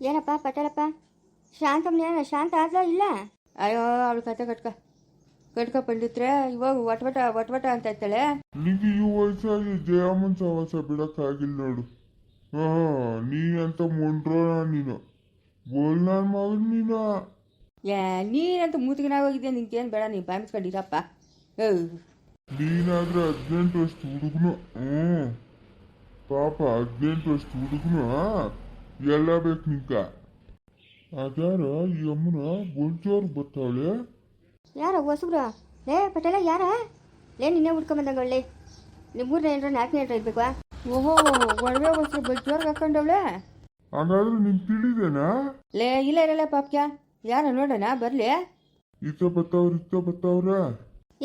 ಏನಪ್ಪ ಪಟೇಲಪ್ಪ? ಶಾಂತಮ್ಮನ ಶಾಂತ ಆದ್ಲೋ ಇಲ್ಲ? ಅಯ್ಯೋ ಅವಳು ಕತೆ ಕಟ್ಕ. ಕಟ್ಕ ಪಂಡಿತ್ರೆ ಇವಾಗ ವಟವಟ ವಟವಟ ಅಂತ ಇರ್ತಾಳೆ. ನಿಂಗೆ ಈ ವಯಸ್ಸಾಗಿ ಜಯಮ್ಮನ್ ಸಹವಾಸ ಬಿಡಕ್ಕಾಗಿಲ್ಲ ನೋಡು. ಹಾ ನೀ ಅಂತ ಮೊಂಡ್ರೋ ನೀನು. ಬೋಲ್ ನಾನು ಮಗನ್ ನೀನು? ಏ ನೀನಂತ ಮೂತಿಗೆ ಹೋಗಿದ್ಯಾ? ನಿನ್ಗೇನು ಬೇಡ ನೀನು ಬಾಯಿಸ್ಕೊಂಡಿರಪ್ಪ ಏ ನೀನಾದ್ರೆ ಹದಿನೆಂಟು ವರ್ಷ ಹುಡುಗನು? ಹ್ಞೂ ಪಾಪ ಹದಿನೆಂಟು ವರ್ಷ ಹುಡುಗನು ಎಲ್ಲ ಬೇಕು ನಿಂಕ ಅದಾರ ಈ ಅಮ್ಮನ ಬೊಂಚೋರ್ ಬರ್ತಾವಳೆ ಯಾರ ಹೊಸಬ್ರು? ಲೇ ಪಟೇಲ ಯಾರ? ಲೇ ನಿನ್ನೆ ಹುಡ್ಕೊಂಬಂದಂಗಳ್ಳಿ ಒಳ್ಳೆ ನಿಮ್ಮೂರನ್ನ ಏನ್ರ ನಾಲ್ಕನೇ ಏನ್ರ ಇರ್ಬೇಕಾ ಓಹೋ ಒಡವೆ ವಸ್ತ್ರ ಬಜ್ಜೋರ್ಗೆ ಹಾಕೊಂಡವಳೆ? ಹಾಗಾದ್ರೆ ನಿಂಗೆ ತಿಳಿದೇನಾ? ಲೇ ಇಲ್ಲ ಇರಲ್ಲ ಪಾಪ್ಕ್ಯ ಯಾರ ನೋಡೋಣ ಬರ್ಲಿ. ಇತ್ತ ಬತ್ತವ್ರ ಇತ್ತ ಬತ್ತವ್ರ?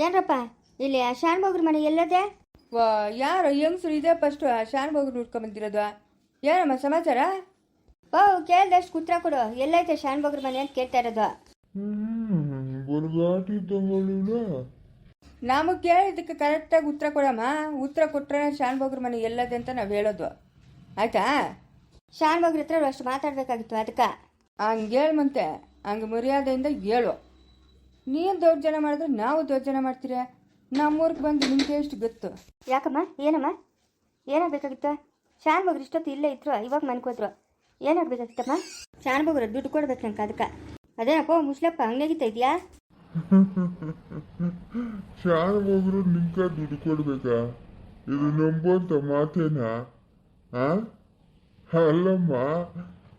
ಏನ್ರಪ್ಪ ಇಲ್ಲಿ ಶಾನ್ಭೋಗ್ರ ಮನೆ ಎಲ್ಲದೆ? ವಾ ಯಾರು ಹೆಂಗಸ್ರು ಇದೆ ಫಸ್ಟು ಶಾನ್ ಹೋಗಿ ನೋಡ್ಕೊಂಬಂದಿರೋದು ಏನಮ್ಮ ಸಮಾಚಾರ? ಓ ಕೇಳ್ದಷ್ಟು ಕುತ್ರ ಕೊಡು. ಎಲ್ಲೈತೆ ಶಾನ್ಭೋಗ್ರ ಮನೆ ಅಂತ ಕೇಳ್ತಾ ಇರೋದು. ಬುರ್ಗಾಟಿ ಇದ್ದಂಗಳಿಲ್ಲ ನಮಗೆ ಕೇಳಿದ್ದಕ್ಕೆ ಕರೆಕ್ಟಾಗಿ ಉತ್ತರ ಕೊಡಮ್ಮ. ಉತ್ತರ ಕೊಟ್ಟರೆ ಶಾನ್ ಬಗ್ರ ಮನೆ ಎಲ್ಲದೆ ಅಂತ ನಾವು ಹೇಳೋದು. ಆಯ್ತಾ? ಶಾನ್ಭೋಗ್ರ ಹತ್ರ ಅಷ್ಟು ಮಾತಾಡ್ಬೇಕಾಗಿತ್ತು ಅದಕ್ಕೆ. ಹಂಗೆ ಹೇಳ್ಮಂತೆ. ಹಂಗೆ ಮರ್ಯಾದೆಯಿಂದ ಹೇಳು. ನೀನು ದೌರ್ಜನ್ಯ ಮಾಡಿದ್ರೆ ನಾವು ದೌರ್ಜನ್ಯ ಮಾಡ್ತೀರ? ನಮ್ಮೂರಿಗೆ ಬಂದು ನಿಮ್ಗೆ ಎಷ್ಟು ಗೊತ್ತು? ಯಾಕಮ್ಮ? ಏನಮ್ಮ? ಏನಾಗಬೇಕಾಗಿತ್ತು? ಬಗ್ರ ಇಷ್ಟೊತ್ತು ಇಲ್ಲೇ ಇದ್ರು ಇವಾಗ ಮನ್ಕೋದ್ರು. ಏನಾಗಬೇಕಾಗಿತ್ತಮ್ಮ ಬಗ್ಗೆ ದುಡ್ಡು ಕೊಡ್ಬೇಕು ನಂಗೆ ಅದಕ್ಕೆ. ಅದೇನಪ್ಪ, ಮುಸ್ಲಪ್ಪ, ಹಂಗಾಗಿತ್ತ ಇದೆಯಾ ಶಾನ್ ಹೋಗ್ರು ನಿಂಕ ದುಡ್ಡು ಕೊಡ್ಬೇಕಾ? ಇದು ನಂಬುವಂತ ಮಾತೇನಾ? ಆ? ಅಲ್ಲಮ್ಮ,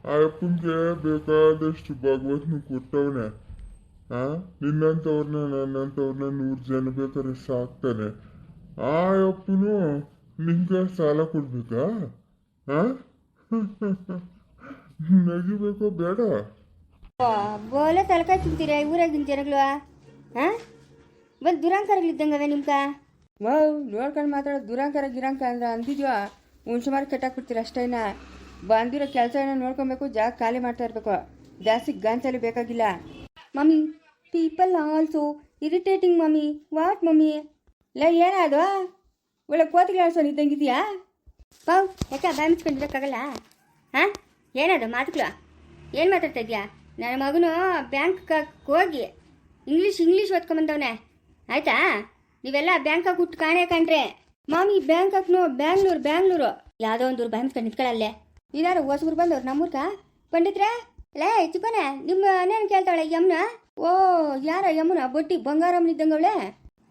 ಆ ಅಪ್ಪನ್ಗೆ ಬೇಕಾದಷ್ಟು ಭಗವತ್ನ ಕೊಟ್ಟವನೆ. ಆ? ನಿನ್ನಂಥವ್ರನ್ನ, ನನ್ನಂಥವ್ರನ್ನ ನೂರು ಜನ ಬೇಕಾದ್ರೆ ಸಾಕ್ತಾನೆ. ಆ ಅಪ್ಪನು ನಿಂಗೆ ಸಾಲ ಕೊಡ್ಬೇಕಾ? ಆ? ನಗಿಬೇಕೋ ಬೇಡ. ಬೋಲೆ ತಲಕಾಯಿ ತಿಂತೀರಾ? ಊರಾಗಿನ ಜನಗಳು ಹಾಂ? ಬಂದು ದುರಾಂಕಾರಗಳಿದ್ದಂಗವೆ ನಿಮ್ಗೆ ವಾವ್ ನೋಡ್ಕೊಂಡು ಮಾತಾಡೋದು ದುರಾಂಕಾರ ಗಿರಾಂಕ ಅಂದ್ರೆ ಅಂದಿದ್ಯೋ? ಹುಣ್ಸುಮಾರು ಕೆಟ್ಟಾಕ್ಬಿಡ್ತೀರ ಅಷ್ಟೇನ ಬಂದಿರೋ ಕೆಲಸ ಏನೋ ನೋಡ್ಕೊಬೇಕು ಜಾಗ ಖಾಲಿ ಮಾಡ್ತಾ ಇರಬೇಕು. ಜಾಸ್ತಿ ಗಾಂಚಲಿ ಬೇಕಾಗಿಲ್ಲ. Mummy people also irritating mummy. What mummy? ಲೈ ಏನಾದ ಒಳ್ಳೆ ಕೋತಿಗೆ ಆಡ್ಸೋ ಇದ್ದಂಗಿದ್ಯಾ? ಪಾವ್ ಯಾಕೆ ಬಾಮಿಸ್ಕೊಂಡಿರೋಕ್ಕಾಗಲ್ಲ ಹಾಂ? ಏನದು ಮಾತುಗಳು ಏನು ಮಾತಾಡ್ತಾ ಇದೆಯಾ? ನನ್ನ ಮಗನು ಬ್ಯಾಂಕ್ ಹೋಗಿ ಇಂಗ್ಲೀಷ್ ಇಂಗ್ಲೀಷ್ ಓದ್ಕೊಂಬಂದವನೆ. ಆಯ್ತಾ? ನೀವೆಲ್ಲ ಬ್ಯಾಂಕಾಗ ಹುಟ್ಟು ಕಾಣೆ ಕಂಡ್ರೆ ಮಾಮಿ ಬ್ಯಾಂಕಾಕ್ನು ಬ್ಯಾಂಗ್ಳೂರು ಬ್ಯಾಂಗ್ಳೂರು. ಯಾವುದೋ ಒಂದು ಊರು ಬಾಮಿಸ್ಕೊಂಡು ನಿಂತ್ಕೊಳ್ಳಲ್ಲೇ. ಇದಾರು ಹೊಸಗುರು ಬಂದವ್ರು ನಮ್ಮೂರ್ಗ ಪಂಡಿತ್ರೆ? ಲೇ ಚಿಕ್ಕನೆ ನಿಮ್ಮ ನೇನು ಕೇಳ್ತಾಳೆ ಯಮುನ? ಓ, ಯಾರ ಯಮುನ? ಬೊಟ್ಟಿ ಬಂಗಾರಮ್ಮನ ಇದ್ದಂಗವಳೆ?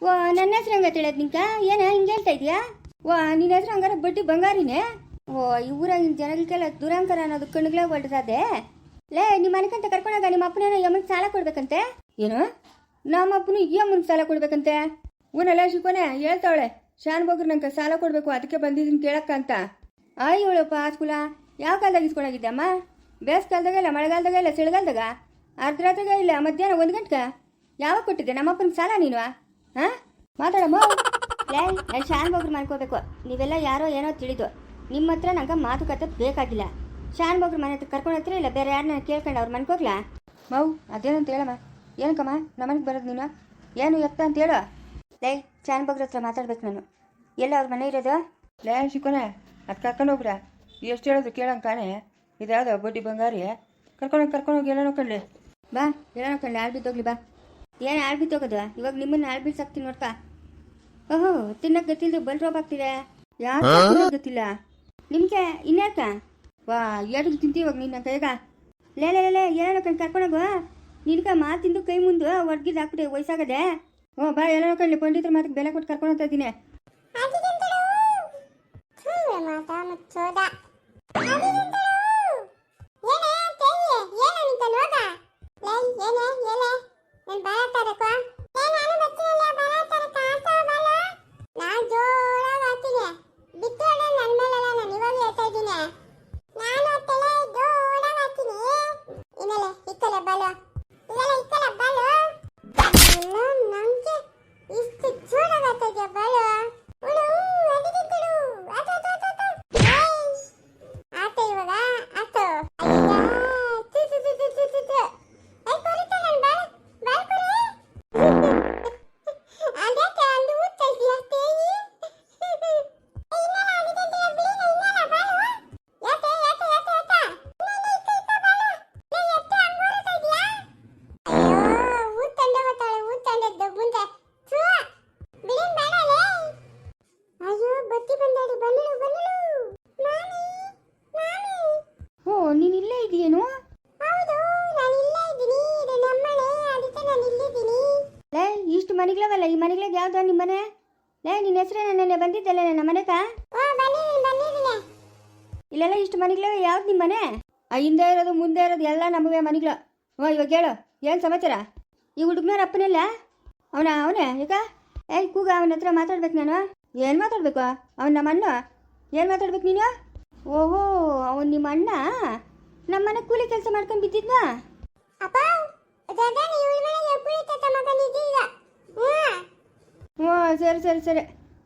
ಓ, ನನ್ನ ಹೆಸ್ರು ಹಂಗ ತಿಳಿಯೋದು ನಿಂಕ? ಏನ, ಹಿಂಗೆ ಹೇಳ್ತಾ ಇದೀಯಾ? ಓ, ನಿನ್ನ ಹೆಸ್ರು ಹಂಗಾರ ಬೊಟ್ಟಿ ಬಂಗಾರಿನೇ? ಓ ಊರಾಗಿನ ಜನಗಳಿಗೆಲ್ಲ ದುರಂಕರ ಅನ್ನೋದು ಕಣ್ಗಳೇ ಹೊರಟದೆ. ಲೇ ನಿಮ್ಮ ಮನೆಕಂತ ಕರ್ಕೊಂಡಾಗ ನಿಮ್ಮ ಅಪ್ಪನೇನೋ ಯಮ್ಮನ ಸಾಲ ಕೊಡ್ಬೇಕಂತೆ? ಏನು? ನಮ್ಮ ಅಪ್ಪನು ಯಮ್ಮನ ಸಾಲ ಕೊಡ್ಬೇಕಂತೆ. ಊನಲ್ಲ ಶಿಕೋನೆ ಹೇಳ್ತಾವಳೆ ಶಾನ್ ಬಗ್ರು ನಂಗೆ ಸಾಲ ಕೊಡಬೇಕು ಅದಕ್ಕೆ ಬಂದಿದ್ದೀನಿ ಕೇಳಕ್ಕ ಅಂತ. ಅಯ್ಯೋಳಪ್ಪ ಸ್ಕೂಲ ಯಾವ ಕಾಲದಾಗ ಇಸ್ಕೊಂಡಾಗಿದ್ದಮ್ಮ ಬೇಸಿಗೆಲ್ದಾಗ ಇಲ್ಲ ಮಳೆಗಾಲದಾಗ ಇಲ್ಲ ಚಳಿಗಾಲದಾಗ? ಅರ್ಧರಾತ್ರಿಗ ಇಲ್ಲ ಮಧ್ಯಾಹ್ನ ಒಂದು ಗಂಟೆಗೆ? ಯಾವಾಗ ಕೊಟ್ಟಿದ್ದೆ? ನಮ್ಮಪ್ಪನ ಸಾಲ ನೀನು ಹಾಂ? ಮಾತಾಡಮ್ಮ. ಲೇ ನಾನು ಶಾನ್ ಬಗ್ರು ಮಾಡ್ಕೋಬೇಕು. ನೀವೆಲ್ಲ ಯಾರೋ ಏನೋ ತಿಳಿದು. ನಿಮ್ಮ ಹತ್ರ ನಂಗೆ ಮಾತುಕತೆ ಬೇಕಾಗಿಲ್ಲ. ಶಾನ್ ಬಾಬ್ರ ಮನೆ ಹತ್ರ ಕರ್ಕೊಂಡು ಹತ್ರ ಇಲ್ಲ ಬೇರೆ ಯಾರನ್ನ ಕೇಳ್ಕೊಂಡು ಅವ್ರು ಮನ್ಕೋಗ್ಲಾ ಮೌ ಅದೇನಂತ ಹೇಳಮ್ಮ. ಏನಕ್ಕಮ್ಮ? ನಮ್ಮ ಮನೆಗೆ ಬರೋದು ನೀನು? ಏನು ಎತ್ತ ಅಂತ ಹೇಳು. ಲೈ ಶಾನ್ ಬಾಬ್ರ ಹತ್ರ ಮಾತಾಡ್ಬೇಕು ನಾನು. ಎಲ್ಲ ಅವ್ರ ಮನೆ ಇರೋದು? ಲೇ ಶಿಕೋನೆ ಅದು ಕರ್ಕೊಂಡು ಹೋಗ್ರ ಎಷ್ಟು ಹೇಳೋದು ಕೇಳಂಗೆ ಕಾಣೆ. ಇದ್ಯಾವುದೋ ಬಡ್ಡಿ ಬಂಗಾರಿ. ಕರ್ಕೊಂಡೋಗಿ ಕರ್ಕೊಂಡೋಗಿ ಎಲ್ಲ ನೋಡ್ಕೊಳ್ಳಿ ಬಾ ಎಲ್ಲ ನೋಡ್ಕೊಳ್ಳಿ ಆಳ್ ಬಿದ್ದೋಗ್ಲಿ ಬಾ. ಏನು ಆಳ್ಬಿಟ್ಟು ಹೋಗೋದು ಇವಾಗ ನಿಮ್ಮನ್ನ ಆಳ್ಬಿಡ್ಸಾಕ್ತೀನಿ ನೋಡ್ಕ ಓಹೋ ತಿನ್ನಕ್ಕೆ ಗೊತ್ತಿಲ್ಲದೆ ಬಲ್ ರೋಬ್ ಆಗ್ತಿದೆ. ಯಾರು ಗೊತ್ತಿಲ್ಲ? ನಿಮ್ಗೆ ಇನ್ಯಾಕ ವಾ ಎರಡು ತಿಂತೀವಾಗ ನಿನ್ನ ಕೈಗ ಲೇ ಲೇ ಲೇ, ಏನೋ ಕಣ್ ಕರ್ಕೊಂಡೋಗು ನಿನ್ಕ ಮಾತಿಂದು ಕೈ ಮುಂದೆ ಒಡ್ಗಿದ್ ಹಾಕ್ಬಿಟ್ಟೆ ವಯಸ್ಸಾಗದೆ ಓ ಬಾ ಎಲ್ಲ ನೋಡ್ಕೊಳ್ಳಿ ಪಂಡಿತರ ಮಾತಿಗೆ ಬೆಲೆ ಕೊಟ್ಟು ಕರ್ಕೊಂಡು ಹೋಗ್ತಾ ಇದ್ದೀನಿ ಮಾತಾ ಮುಚ್ಚೋದ ಏನೇ ಏನ ನಾನು ನೋಡ ಲೈ ಏನೇ ನಾನು ನನ್ ಬರತಾರಕ ಏ ನಾನು ಬಚ್ಚಿನಲ್ಲ ಬರತಾರ ಕಾಂತ ಬಲ ನಾ ಜೋರಾಗಿ ಹಾಕ್ತೀನಿ ಬಿತ್ತೋಣ ನನ್ ಮೇಲಲ್ಲ ನಾನು ಇವಾಗ ಹೇಳ್ತಾ ಇದ್ದೀನಿ ನಾನು ತಲೆ ಜೋರಾಗಿ ಹಾಕ್ತೀನಿ ಇನ್ನಲೆ ಇಕ್ಕಲೆ ಬಲ ಇದೆಲ್ಲ ಇಕ್ಕಲೆ ಬಲ ಇಲ್ಲ ನಮ್ಗೆ ಇಷ್ಟು ಜೋರಾಗಿ ಆಗ್ತಾ ಇದೆಯಾ ಬಲ ಉಳು ಅದಿದ್ದು ಆತ ಆತ ಆತ ಆತ ಆತ ಇವಾಗ ಯಾವ್ದು ನಿಮ್ಮ ಮನೆ ಲೇ ನಿನ್ನ ಹೆಸರೇ ನೆನ್ನೆ ಬಂದಿದ್ದಲ್ಲ ನನ್ನ ಮನೆಗ ಇಲ್ಲೆಲ್ಲ ಇಷ್ಟು ಮನೆಗಳು ಯಾವ್ದು ನಿಮ್ಮ ಮನೆ? ಆ ಹಿಂದೆ ಇರೋದು ಮುಂದೆ ಇರೋದು ಎಲ್ಲ ನಮಗೆ ಮನೆಗಳು. ಹ್ಞೂ ಇವಾಗ ಹೇಳು ಏನು ಸಮಾಚಾರ? ಈ ಹುಡುಗನವ್ರ ಅಪ್ಪನಿಲ್ಲ? ಅವನ ಅವನೇ ಈಗ ಏಯ್ ಕೂಗ ಅವನ ಹತ್ರ ಮಾತಾಡ್ಬೇಕು ನಾನು. ಏನು ಮಾತಾಡ್ಬೇಕು? ಅವನ ನಮ್ಮ ಅಣ್ಣ? ಏನು ಮಾತಾಡ್ಬೇಕು ನೀನು? ಓಹೋ ಅವನು ನಿಮ್ಮ ಅಣ್ಣ? ನಮ್ಮ ಮನೆ ಕೂಲಿ ಕೆಲಸ ಮಾಡ್ಕೊಂಡು ಬಿದ್ದಿದ್ನಾ? ಅಪ್ಪ ಹ್ಞೂ, ಸರಿ ಸರಿ ಸರಿ.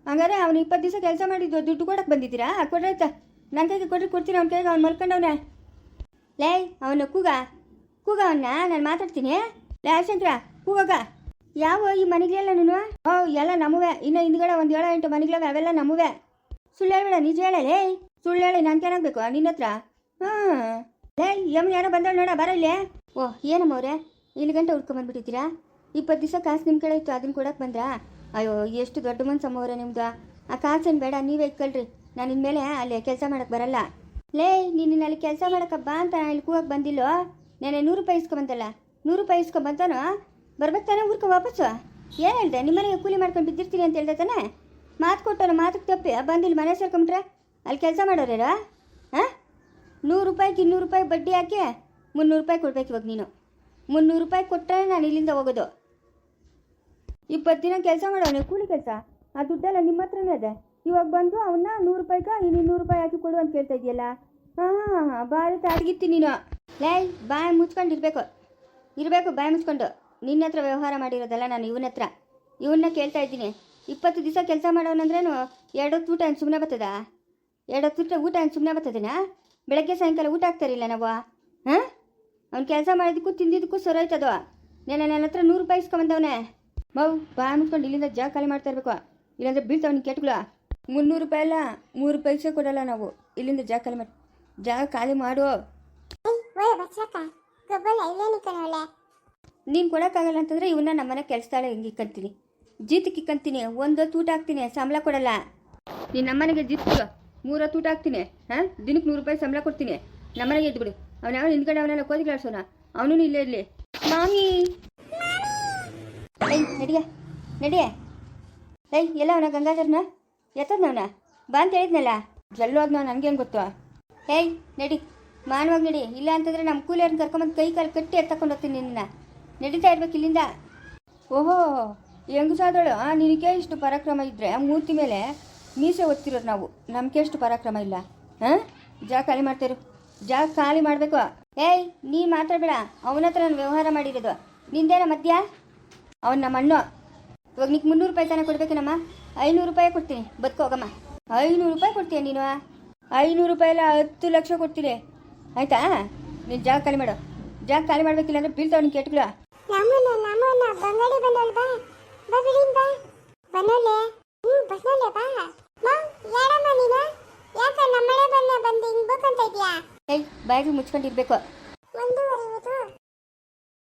ಹಂಗಾರೆ ಅವ್ನು ಇಪ್ಪತ್ತು ದಿವಸ ಕೆಲಸ ಮಾಡಿದ್ದು, ದುಡ್ಡು ಕೊಡಕ್ಕೆ ಬಂದಿದ್ದೀರಾ? ಕೊಡ್ರೈತ ನನ್ನ ಕೈಗೆ ಕೊಡ್ರಿ, ಕೊಡ್ತೀನಿ ಅವ್ನ ಕೈಗೆ, ಅವ್ನು ಮಲ್ಕೊಂಡವನೆ. ಲೇ, ಅವನು ಕೂಗ. ಕೂಗ ಅವನ್ನ ನಾನು ಮಾತಾಡ್ತೀನಿ. ಲೇ ಶಂಕರ ಕೂಗಾಗ. ಯಾವ ಈ ಮನೆಗಳೆಲ್ಲ ನೀನು? ಓ, ಎಲ್ಲ ನಮ್ಮವೆ. ಇನ್ನು ಹಿಂದ್ಗಡೆ ಒಂದು ಏಳು, ಎಂಟು ಮನೆಗಳವೆ, ಅವೆಲ್ಲ ನಮ್ಮವೆ. ಸುಳ್ಳು ಹೇಳಬೇಡ, ನಿಜ ಹೇಳಲೇ ಸುಳ್ಳು ಹೇಳಿ ನಾನು ಕೇಳಾಗಬೇಕು ನಿನ್ನ ಹತ್ರ? ಹಾಂ ಲೇ ಯಮ್ ಯಾರೋ ಬಂದವಳು ನೋಡ, ಬರ ಇಲ್ಲಿ. ಓ, ಏನಮ್ಮ ಅವ್ರೆ? ಇಲ್ಲಿ ಗಂಟೆ ಹುಡ್ಕೊಂಬಂದ್ಬಿಟ್ಟಿದ್ದೀರಾ ಇಪ್ಪತ್ತು ದಿವಸ ಕಾಸು ನಿಮ್ಮ ಕಡೆ ಇತ್ತು ಅದನ್ನು ಕೊಡಕ್ಕೆ ಬಂದ್ರಾ? ಅಯ್ಯೋ, ಎಷ್ಟು ದೊಡ್ಡ ಮನ್ಸಮ್ಮವ್ರೆ ನಿಮ್ದು. ಆ ಕಾಸೇನು ಬೇಡ, ನೀವೇ ಇಟ್ಕೊಳ್ರಿ ನಾನು ಇನ್ಮೇಲೆ ಅಲ್ಲಿ ಕೆಲಸ ಮಾಡಕ್ಕೆ ಬರಲ್ಲ. ಲೇ, ನೀನು ಅಲ್ಲಿ ಕೆಲಸ ಮಾಡಕ್ಕೆ ಬಾ ಅಂತ ಇಲ್ಲಿ ಕೂಗಕ್ಕೆ ಬಂದಿಲ್ಲೋ? ನೆನೆ ನೂರು ರೂಪಾಯಿ ಇಸ್ಕೊಂಬಂತಲ್ಲ ನೂರು ರೂಪಾಯಿ ಇಸ್ಕೊಂಬಂತಾನೋ ಬರ್ಬೇಕು ತಾನೆ ಊರ್ಕ ವಾಪಸ್ಸು? ಏನು ಹೇಳ್ದೆ? ನಿಮ್ಮನೆಗೆ ಕೂಲಿ ಮಾಡ್ಕೊಂಡು ಬಿದ್ದಿರ್ತೀನಿ ಅಂತ ಹೇಳ್ದೆ ತಾನೆ? ಮಾತು ಕೊಟ್ಟನು ಮಾತಕ್ಕೆ ತಪ್ಪಿ ಬಂದಿಲ್ಲಿ ಮನೆ ಸೇರ್ಕೊಂಬಿಟ್ರೆ ಅಲ್ಲಿ ಕೆಲಸ ಮಾಡೋರೇರಾ ಹಾಂ? ನೂರು ರೂಪಾಯಿಗೆ ಇನ್ನೂರು ರೂಪಾಯಿ ಬಡ್ಡಿ ಹಾಕಿ ಮುನ್ನೂರು ರೂಪಾಯಿ ಕೊಡ್ಬೇಕು ಇವಾಗ ನೀನು. ಮುನ್ನೂರು ರೂಪಾಯಿ ಕೊಟ್ಟರೆ ನಾನು ಇಲ್ಲಿಂದ ಹೋಗೋದು. ಇಪ್ಪತ್ತು ದಿನ ಕೆಲಸ ಮಾಡೋನೆ ಕೂಲಿ ಕೆಲಸ? ಆ ದುಡ್ಡೆಲ್ಲ ನಿಮ್ಮ ಹತ್ರನೇ ಇದೆ ಇವಾಗ ಬಂದು ಅವನ್ನ ನೂರು ರೂಪಾಯಿಗೆ ಇನ್ನು ಇನ್ನೂರು ರೂಪಾಯಿ ಹಾಕಿ ಕೊಡು ಅಂತ ಕೇಳ್ತಾ ಇದೆಯಲ್ಲ? ಹಾಂ ಹಾಂ ಅಡಗಿತ್ತಿ ನೀನು. ಲೇ, ಬಾಯಿ ಮುಚ್ಕೊಂಡು ಇರಬೇಕು. ಇರಬೇಕು, ಬಾಯಿ ಮುಚ್ಕೊಂಡು. ನಿನ್ನ ಹತ್ರ ವ್ಯವಹಾರ ಮಾಡಿರೋದಲ್ಲ ನಾನು ಇವನ ಹತ್ರ. ಇವನ್ನ ಕೇಳ್ತಾ ಇದ್ದೀನಿ. ಇಪ್ಪತ್ತು ದಿವಸ ಕೆಲಸ ಮಾಡೋನಂದ್ರೇನು ಎರಡೊತ್ತು ಊಟ ಏನು ಸುಮ್ಮನೆ ಬರ್ತದಾ? ಎರಡೊತ್ತು ಊಟ ಊಟ ಏನು ಸುಮ್ಮನೆ ಬರ್ತದೇನಾ? ಬೆಳಗ್ಗೆ ಸಾಯಂಕಾಲ ಊಟ ಹಾಕ್ತಾರಿಲ್ಲ ನಾವು? ಹಾಂ? ಅವ್ನು ಕೆಲಸ ಮಾಡಿದ್ದಕ್ಕೂ ತಿಂದಿದ್ದಕ್ಕೂ ಸರೋಯ್ತದೋ ನೆನ್ನೆ ನನ್ನ ಹತ್ರ ನೂರು ರೂಪಾಯಿ ಇಸ್ಕೊಂಬಂದವನೆ ಮೌ ಬಾ ಮುಟ್ಕೊಂಡು ಇಲ್ಲಿಂದ ಜಾಗ ಖಾಲಿ ಮಾಡ್ತಾ ಇರ್ಬೇಕು. ಇಲ್ಲಾಂದ್ರೆ ಬೀಳ್ತಾವ ನೀನು ಕೆಟ್ಟಗಳು ಮುನ್ನೂರು ರೂಪಾಯಿ ಅಲ್ಲ ಮೂರು ಪೈಸೆ ಕೊಡಲ್ಲ ನಾವು. ಇಲ್ಲಿಂದ ಜಾಗ ಖಾಲಿ ಮಾಡಿ ಜಾಗ ಖಾಲಿ ಮಾಡು. ನೀನು ಕೊಡೋಕ್ಕಾಗಲ್ಲ ಅಂತಂದರೆ ಇವನ್ನ ನಮ್ಮನೆ ಕೆಲಸದಾಳೆ ಹಿಂಗೆ ಇಕ್ಕಂತೀನಿ. ಜೀತಕ್ಕೆ ಇಕ್ಕಂತೀನಿ ಒಂದೊತ್ತು ಊಟ ಹಾಕ್ತೀನಿ ಸಂಬಳ ಕೊಡಲ್ಲ. ನೀನು ನಮ್ಮನೆಗೆ ಜೀತು ಮೂರೊತ್ತು ಊಟ ಹಾಕ್ತೀನಿ ಹಾಂ? ದಿನಕ್ಕೆ ನೂರು ರೂಪಾಯಿ ಸಂಬಳ ಕೊಡ್ತೀನಿ. ನಮ್ಮನೆಗೆ ಎದ್ದು ಬಿಡು. ಅವನ ಯಾವ ಹಿಂದ್ಗಡೆ ಅವನೆಲ್ಲ ಕೋದಿ ಕಳ್ಸೋಣ ಅವನು ಇಲ್ಲೇ ಇರಲಿ. ಮಾಮಿ! ಏಯ್ ನಡಿಯ ನಡಿಯ. ಏಯ್ ಎಲ್ಲ ಅವನ ಗಂಗಾಧರ್ನ? ಎತ್ತದ್ನವನ? ಬಾ ಅಂತ ಹೇಳಿದ್ನಲ್ಲ? ಜಲ್ಲೋದ್ನ ನನಗೇನು ಗೊತ್ತು? ಏಯ್, ನಡಿ, ಮಾನವಾಗಿ ನಡಿ. ಇಲ್ಲ ಅಂತಂದ್ರೆ ನಮ್ಮ ಕೂಲಿಯವ್ರನ್ನ ಕರ್ಕೊಂಬಂದು ಕೈ ಕಾಲು ಕಟ್ಟಿ ಎತ್ತಕೊಂಡು ಹೋಗ್ತೀನಿ ನಿನ್ನ ನಡೀತಾ ಇರ್ಬೇಕು ಇಲ್ಲಿಂದ. ಓಹೋ, ಹೆಂಗಸಾದಳು? ನಿನಗೆ ಇಷ್ಟು ಪರಾಕ್ರಮ ಇದ್ದರೆ ಮೂರ್ತಿ ಮೇಲೆ ಮೀಸೆ ಒತ್ತಿರೋದು ನಾವು. ನಮಗೆ ಎಷ್ಟು ಪರಾಕ್ರಮ ಇಲ್ಲ. ಹಾಂ? ಜಾಗ ಖಾಲಿ ಮಾಡ್ತಾರು ಜಾಗ ಖಾಲಿ ಮಾಡಬೇಕು. ಏಯ್ ನೀನು ಮಾತಾಡಬೇಡ ಅವನ ಹತ್ರ ನಾನು ವ್ಯವಹಾರ ಮಾಡಿರೋದು. ನಿಂದೇನ ಮಧ್ಯ ಅವನು ನಮ್ಮ ಅಣ್ಣ. ಇವಾಗ ನಿಕ್ ಮುನ್ನೂರು ರೂಪಾಯಿ ತಾನೇ ಕೊಡ್ಬೇಕೇನಮ್ಮ? ಐನೂರು ರೂಪಾಯಿ ಕೊಡ್ತೀನಿ. ಬದುಕೋಗಮ್ಮ ಐನೂರು ರೂಪಾಯಿ ಕೊಡ್ತೀಯ ನೀನು? ಐನೂರು ರೂಪಾಯಿ ಎಲ್ಲ ಹತ್ತು ಲಕ್ಷ ಕೊಡ್ತೀನಿ ಆಯ್ತಾ? ನೀನು ಜಾಗ ಖಾಲಿ ಮಾಡು. ಜಾಗ ಖಾಲಿ ಮಾಡ್ಬೇಕಿಲ್ಲ ಅಂದ್ರೆ ಬೀಳ್ತಾವ ನಿನ್ ಕೆಟ್ಗಳು. ಬಾಯಿಗೆ ಮುಚ್ಕೊಂಡಿರ್ಬೇಕು.